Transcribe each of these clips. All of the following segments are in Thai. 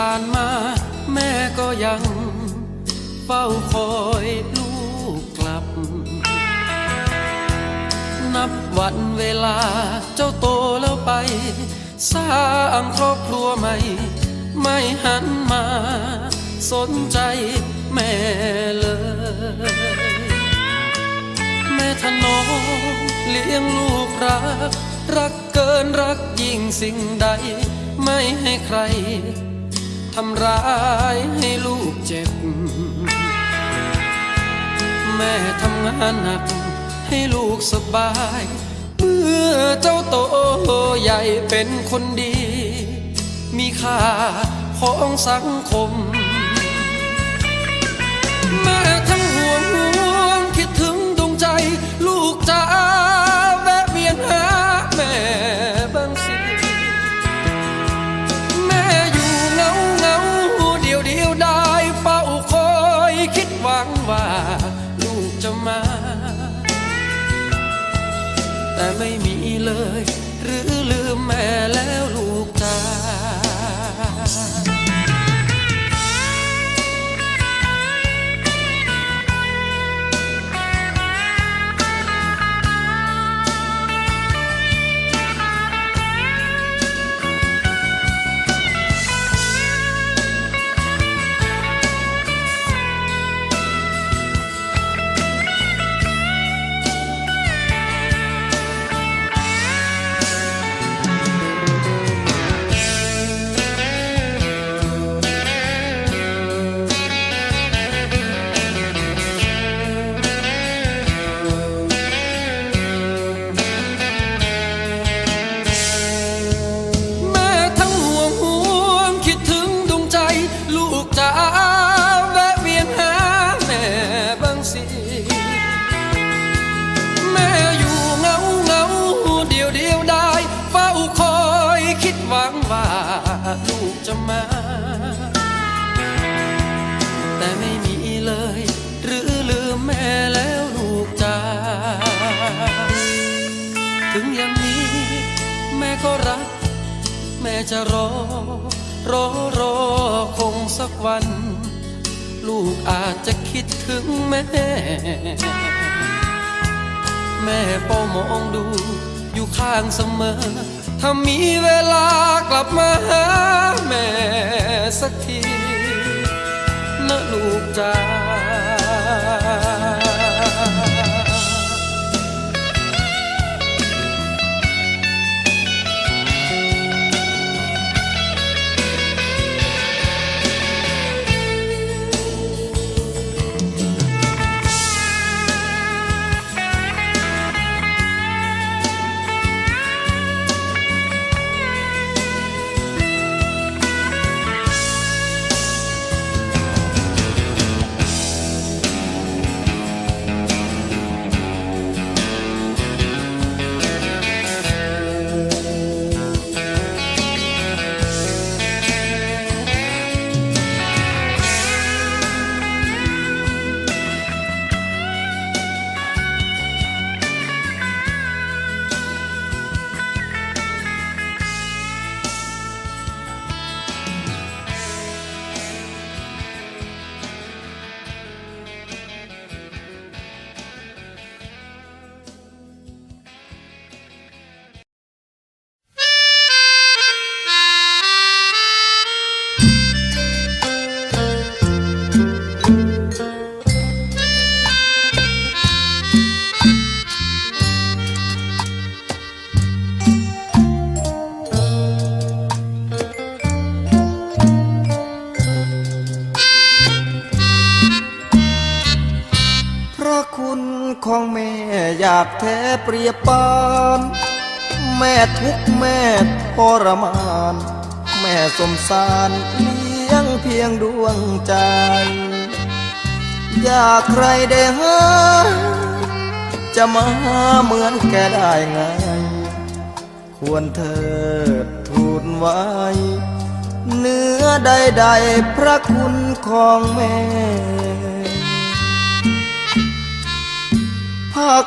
ผ่านมา แม่ก็ยัง เฝ้าคอยลูกกลับ นับวันเวลาเจ้าโตแล้วไป สร้างครอบครัวใหม่ ไม่หันมา สนใจแม่เลย แม่ถนอมเลี้ยงลูกรัก รักเกินรักยิ่งสิ่งใด ไม่ให้ใคร ทำร้ายให้ลูกเจ็บ แม่ทำงานหนักให้ลูกสบาย เมื่อเจ้าโตใหญ่เป็นคนดี มีค่าของสังคม แต่ไม่มีเลย หรือลืมแม่แล้วลูกตา จะมา แต่ไม่มีเลย หรือลืมแม่แล้วลูกจ้าถึงอย่างนี้ แม่ก็รัก แม่จะรอ รอรอคงสักวัน ลูกอาจจะคิดถึงแม่ แม่เฝ้ามองดูอยู่ข้างเสมอ ถ้ามีเวลากลับมาหาแม่สักทีนะลูกจ้า แท้เปรียบปานแม่ทุกแม่ทรมาน แม่สมสารเลี้ยงเพียงดวงใจ อยากใครได้หาจะมาเหมือนแกได้ไง ควรเธอทูลไว้ เนื้อใดๆพระคุณของแม่พัก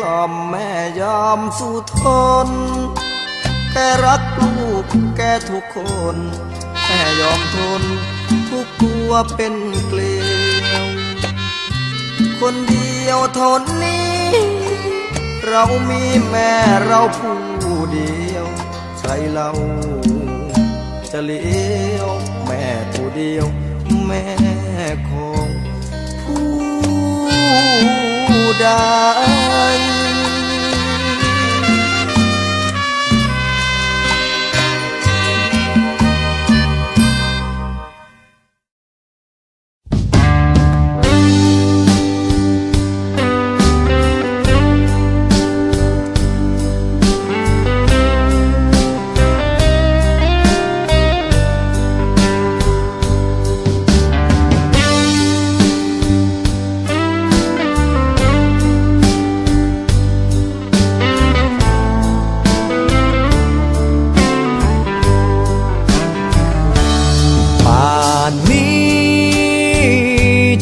กล่อมแม่ยอมสู้ทนแกรักลูกแกทุกคนแม่ยอมทน ทุกตัวเป็นเกลียว คนเดียวท่านี้ เรามีแม่เราผู้เดียวใครเราจะเลี้ยวแม่ผู้เดียว แม่ของผู้ ได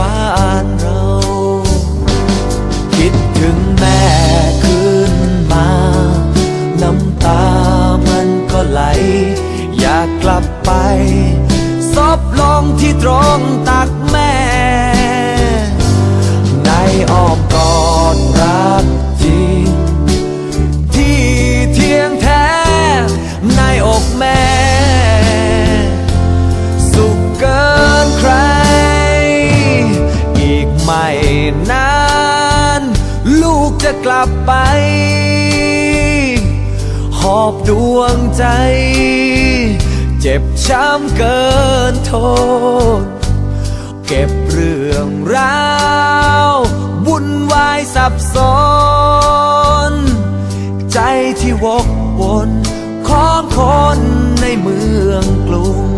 บ้านเรา คิดถึงแม่ขึ้นมา น้ำตามันก็ไหล อยากกลับไป ซบลงที่ตรงตัก เจ็บช้ำเกินทนเก็บเรื่องราววุ่นวายสับสน ใจที่วกวนของคนในเมืองกรุง